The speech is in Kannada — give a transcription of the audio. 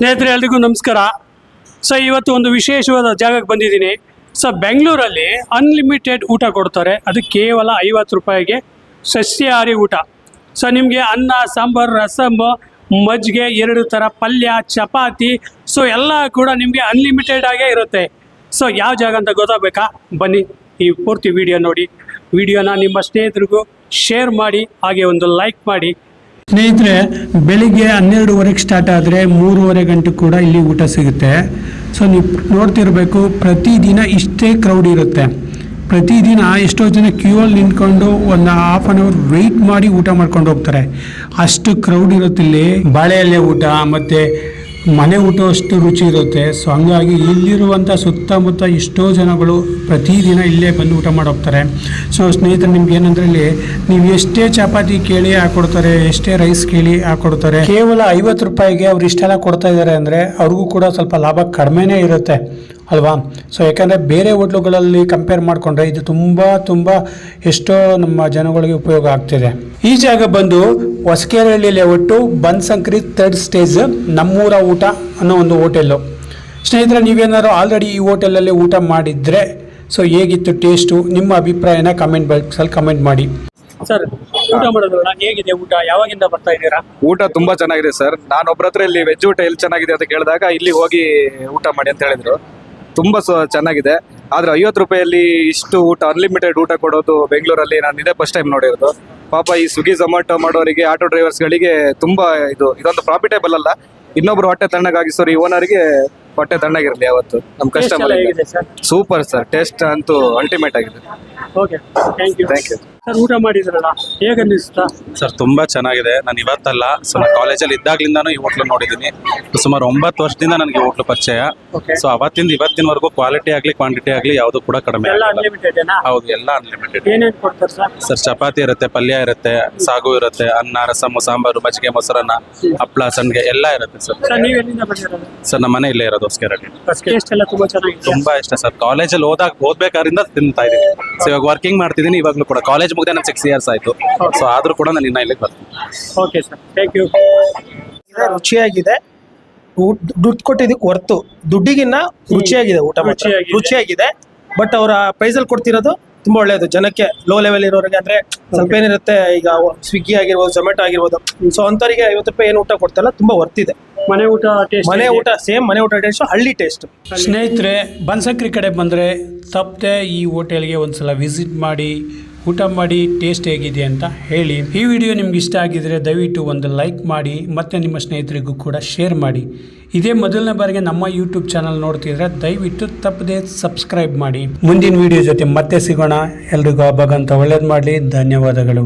ಸ್ನೇಹಿತರೆ, ಎಲ್ರಿಗೂ ನಮಸ್ಕಾರ. ಸೊ ಇವತ್ತು ಒಂದು ವಿಶೇಷವಾದ ಜಾಗಕ್ಕೆ ಬಂದಿದ್ದೀನಿ. ಸೊ ಬೆಂಗಳೂರಲ್ಲಿ ಅನ್ಲಿಮಿಟೆಡ್ ಊಟ ಕೊಡ್ತಾರೆ. ಅದು ಕೇವಲ ಐವತ್ತು ರೂಪಾಯಿಗೆ ಸಸ್ಯಾಹಾರಿ ಊಟ. ಸೊ ನಿಮಗೆ ಅನ್ನ, ಸಾಂಬಾರು ರಸಮ್ ಮಜ್ಜಿಗೆ, ಎರಡು ಥರ ಪಲ್ಯ, ಚಪಾತಿ ಸೊ ಎಲ್ಲ ಕೂಡ ನಿಮಗೆ ಅನ್ಲಿಮಿಟೆಡ್ ಆಗೇ ಇರುತ್ತೆ. ಸೊ ಯಾವ ಜಾಗ ಅಂತ ಗೊತ್ತಾಗಬೇಕಾ? ಬನ್ನಿ ಈ ಪೂರ್ತಿ ವಿಡಿಯೋ ನೋಡಿ. ವಿಡಿಯೋನ ನಿಮ್ಮ ಸ್ನೇಹಿತರಿಗೂ ಶೇರ್ ಮಾಡಿ, ಹಾಗೆ ಒಂದು ಲೈಕ್ ಮಾಡಿ. ಸ್ನೇಹಿತರೆ, ಬೆಳಿಗ್ಗೆ ಹನ್ನೆರಡುವರೆಗೆ ಸ್ಟಾರ್ಟ್ ಆದರೆ ಮೂರುವರೆ ಗಂಟೆ ಕೂಡ ಇಲ್ಲಿ ಊಟ ಸಿಗುತ್ತೆ. ಸೊ ನೀವು ನೋಡ್ತಿರಬೇಕು, ಪ್ರತಿದಿನ ಇಷ್ಟೇ ಕ್ರೌಡ್ ಇರುತ್ತೆ. ಪ್ರತಿದಿನ ಎಷ್ಟೋ ಜನ ಕ್ಯೂ ಅಲ್ಲಿ ನಿಂತ್ಕೊಂಡು ಒಂದು ಹಾಫ್ ಆನ್ ಅವರ್ ವೆಯ್ಟ್ ಮಾಡಿ ಊಟ ಮಾಡ್ಕೊಂಡು ಹೋಗ್ತಾರೆ. ಅಷ್ಟು ಕ್ರೌಡ್ ಇರುತ್ತೆ ಇಲ್ಲಿ. ಬಾಳೆ ಎಲೆ ಊಟ, ಮತ್ತು ಮನೆ ಊಟವಷ್ಟು ರುಚಿ ಇರುತ್ತೆ. ಸೊ ಹಂಗಾಗಿ ಇಲ್ಲಿರುವಂಥ ಸುತ್ತಮುತ್ತ ಎಷ್ಟೋ ಜನಗಳು ಪ್ರತಿದಿನ ಇಲ್ಲೇ ಬಂದು ಊಟ ಮಾಡೋಗ್ತಾರೆ ಸೊ ಸ್ನೇಹಿತರೆ, ನಿಮ್ಗೆ ಏನಂದ್ರೆ ಇಲ್ಲಿ ನೀವು ಎಷ್ಟೇ ಚಪಾತಿ ಕೇಳಿ ಹಾಕೊಡ್ತಾರೆ, ಎಷ್ಟೇ ರೈಸ್ ಕೇಳಿ ಹಾಕೊಡ್ತಾರೆ, ಕೇವಲ ಐವತ್ತು ರೂಪಾಯಿಗೆ ಅವ್ರು ಇಷ್ಟೆಲ್ಲ ಕೊಡ್ತಾ ಇದ್ದಾರೆ ಅಂದರೆ ಅವ್ರಿಗೂ ಕೂಡ ಸ್ವಲ್ಪ ಲಾಭ ಕಡಿಮೆನೇ ಇರುತ್ತೆ. ಅಲ್ವಾ? ಸೊ ಯಾಕಂದರೆ ಬೇರೆ ಹೋಟ್ಲುಗಳಲ್ಲಿ ಕಂಪೇರ್ ಮಾಡಿಕೊಂಡ್ರೆ ಇದು ತುಂಬ ತುಂಬ ಎಷ್ಟೋ ನಮ್ಮ ಜನಗಳಿಗೆ ಉಪಯೋಗ ಆಗ್ತಿದೆ. ಈ ಜಾಗ ಬಂದು ಹೊಸಕೆರಹಳ್ಳಿ ಬನ್ ಬನ್ಸಂಕ್ರಿ ಥರ್ಡ್ ಸ್ಟೇಜ್ ನಮ್ಮೂರ ಊಟ ಅನ್ನೋ ಒಂದು ಹೋಟೆಲ್ಲು. ಸ್ನೇಹಿತರೆ ನೀವೇನಾದ್ರು ಆಲ್ರೆಡಿ ಈ ಹೋಟೆಲಲ್ಲಿ ಊಟ ಮಾಡಿದರೆ ಸೊ ಹೇಗಿತ್ತು ಟೇಸ್ಟು ನಿಮ್ಮ ಅಭಿಪ್ರಾಯನ ಕಮೆಂಟ್ ಬಾಕ್ಸಲ್ಲಿ ಕಮೆಂಟ್ ಮಾಡಿ. ಸರ್ ಊಟ ಮಾಡೋದ್ರಲ್ಲ ಹೇಗಿದೆ ಊಟ? ಯಾವಾಗಿಂದ ಬರ್ತಾ ಇದ್ದೀರಾ? ಊಟ ತುಂಬಾ ಚೆನ್ನಾಗಿದೆ ಸರ್. ನಾನು ಒಬ್ಬರ ಹತ್ರ ಇಲ್ಲಿ ವೆಜ್ ಊಟ ಎಲ್ಲಿ ಚೆನ್ನಾಗಿದೆ ಅಂತ ಕೇಳಿದಾಗ ಇಲ್ಲಿ ಹೋಗಿ ಊಟ ಮಾಡಿ ಅಂತ ಹೇಳಿದ್ರು. ತುಂಬಾ ಸ- ಚೆನ್ನಾಗಿದೆ. ಆದ್ರೆ ಐವತ್ತು ರೂಪಾಯಲ್ಲಿ ಇಷ್ಟು ಊಟ ಅನ್ಲಿಮಿಟೆಡ್ ಊಟ ಕೊಡೋದು ಬೆಂಗಳೂರಲ್ಲಿ ನಾನು ಇದೇ ಫಸ್ಟ್ ಟೈಮ್ ನೋಡಿರೋದು. ಪಾಪ ಈ ಸ್ವಿಗ್ಗಿ ಝೊಮ್ಯಾಟೊ ಮಾಡೋರಿಗೆ ಆಟೋ ಡ್ರೈವರ್ಸ್ಗಳಿಗೆ ತುಂಬಾ ಇದು ಇದೊಂದು ಪ್ರಾಫಿಟೇಬಲ್ ಅಲ್ಲ. ಇನ್ನೊಬ್ರು ಹೊಟ್ಟೆ ತಣ್ಣಗಾಗಿಸೋರು ಈ ಓನರ್ಗೆ ಹೊಟ್ಟೆ ತಣ್ಣಗಿರ್ಲಿ ಯಾವತ್ತು. ನಮ್ಮ ಕಸ್ಟಮರ್ ಸೂಪರ್ ಸರ್? ಟೇಸ್ಟ್ ಅಂತೂ ಅಲ್ಟಿಮೇಟ್ ಆಗಿದೆ. Okay thank you thank you sir ಊಟ ಮಾಡಿದ್ರಲ್ಲ ಹೇಗೆ ಅನ್ನಿಸ್ತಾ? ಸರ್ ತುಂಬಾ ಚೆನ್ನಾಗಿದೆ. ನಾನು ಇವತ್ತಲ್ಲ ಸೊ ನಾನು ಕಾಲೇಜಲ್ಲಿ ಇದ್ದಾಗ್ಲಿಂದಾನು ಈ ಹೋಟ್ಲು ನೋಡಿದ್ದೀನಿ ಸುಮಾರು ಒಂಬತ್ತು ವರ್ಷದಿಂದ ನನಗೆ ಹೋಟ್ಲು ಪರಿಚಯ. ಸೊ ಅವತ್ತಿಂದ ಇವತ್ತಿನವರೆಗೂ ಕ್ವಾಲಿಟಿ ಆಗಲಿ ಕ್ವಾಂಟಿಟಿ ಆಗಲಿ ಯಾವುದು ಕೂಡ ಕಡಿಮೆ ಎಲ್ಲ ಆಗಿಲ್ಲ. ಅನ್ಲಿಮಿಟೆಡ್ ಏನಾ? ಹೌದು ಎಲ್ಲ ಅನ್ಲಿಮಿಟೆಡ್ ಏನೇನು ಕೊಡ್ತಾರೆ ಸರ್? ಸರ್ ಚಪಾತಿ ಇರುತ್ತೆ ಪಲ್ಯ ಇರುತ್ತೆ ಸಾಗು ಇರುತ್ತೆ ಅನ್ನ ರಸಮ್ಮು ಸಾಂಬಾರು ಮಜ್ಜಿಗೆ ಮೊಸರನ್ನ ಹಪ್ಪಳ ಸಂಡಿಗೆ ಎಲ್ಲ ಇರುತ್ತೆ ಸರ್. ಸರ್ ನೀವು ಎಲ್ಲಿಂದ ಬಂದಿರೋದು? ಸರ್ ನಮ್ಮ ಮನೆ ಇಲ್ಲೇ ಇರೋದು ಹೊಸಕೆರಳ್ಳಿ ಟೇಸ್ಟ್ ಎಲ್ಲ ತುಂಬಾ ಚೆನ್ನಾಗಿದೆ ತುಂಬಾ ಇಷ್ಟ ಸರ್. ಕಾಲೇಜಲ್ಲಿ ಓದಾಗ ಓದ್ಬೇಕಾದ್ರಿಂದ ತಿಂತಾ ಇದ್ದೀನಿ ಸೊ ಇವಾಗ ವರ್ಕಿಂಗ್ ಮಾಡ್ತಿದ್ದೀನಿ ಇವಾಗಲೂ ಕೂಡ. ಕಾಲೇಜ್ ಮುಗ್ದೆ ನಾನು ಸಿಕ್ಸ್ ಇಯರ್ಸ್ ಆಯ್ತು. ಸೊ ಆದ್ರೂ ಕೂಡ ನಾನು ಇನ್ನೂ ಇಲ್ಲಿಗೆ ಬರ್ತೀನಿ. ಓಕೆ ಸರ್ ಥ್ಯಾಂಕ್ ಯು ಇದೆ, ರುಚಿಯಾಗಿದೆ. ಊಟ್- ದುಡ್ಡು ಕೊಟ್ಟಿದ್ದಕ್ಕೆ ಹೊರ್ತು. ದುಡ್ಡಿಗಿನ್ನ ರುಚಿಯಾಗಿದೆ ಊಟ ಮಾತ್ರ. ರುಚಿಯಾಗಿದೆ. ರುಚಿಯಾಗಿದೆ. ಬಟ್ ಅವರ ಪ್ರೈಸ್ ಅಲ್ಲಿ ಕೊಡ್ತಿರೋದು ತುಂಬಾ ಒಳ್ಳೇದು. ಜನಕ್ಕೆ ಲೋ ಲೆವೆಲ್ ಇರೋರಿಗೆ ಅಂದ್ರೆ ಸ್ವಲ್ಪ ಏನಿರುತ್ತೆ ಈಗ ಸ್ವಿಗ್ಗಿ ಆಗಿರ್ಬೋದು ಜೊಮ್ಯಾಟೊ ಆಗಿರ್ಬೋದು. ಸೊ ಅಂತವರಿಗೆ ಐವತ್ತು ರೂಪಾಯಿ ಏನು ಊಟ ಕೊಡ್ತಲ್ಲ ತುಂಬಾ ವರ್ತಿದೆ. ಮನೆ ಊಟ ಟೇಸ್ಟ್ ಮನೆ ಊಟ ಸೇಮ್ ಮನೆ ಊಟ ಟೇಸ್ಟ್ ಹಳ್ಳಿ ಟೇಸ್ಟ್ ಸ್ನೇಹಿತರೆ ಬನ್ಸಕ್ರಿ ಕಡೆ ಬಂದ್ರೆ ತಪ್ಪದೆ ಈ ಹೋಟೆಲ್ಗೆ ಒಂದ್ಸಲ ವಿಸಿಟ್ ಮಾಡಿ ಊಟ ಮಾಡಿ ಟೇಸ್ಟ್ ಹೇಗಿದೆ ಅಂತ ಹೇಳಿ. ಈ ವಿಡಿಯೋ ನಿಮ್ಗೆ ಇಷ್ಟ ಆಗಿದ್ರೆ ದಯವಿಟ್ಟು ಒಂದು ಲೈಕ್ ಮಾಡಿ, ಮತ್ತು ನಿಮ್ಮ ಸ್ನೇಹಿತರಿಗೂ ಕೂಡ ಶೇರ್ ಮಾಡಿ. ಇದೇ ಮೊದಲನೇ ಬಾರಿಗೆ ನಮ್ಮ ಯೂಟ್ಯೂಬ್ ಚಾನಲ್ ನೋಡ್ತಿದ್ರೆ ದಯವಿಟ್ಟು ತಪ್ಪದೆ ಸಬ್ಸ್ಕ್ರೈಬ್ ಮಾಡಿ. ಮುಂದಿನ ವಿಡಿಯೋ ಜೊತೆ ಮತ್ತೆ ಸಿಗೋಣ. ಎಲ್ರಿಗೂ ಆ ಭಗವಂತ ಒಳ್ಳೇದು ಮಾಡಲಿ. ಧನ್ಯವಾದಗಳು.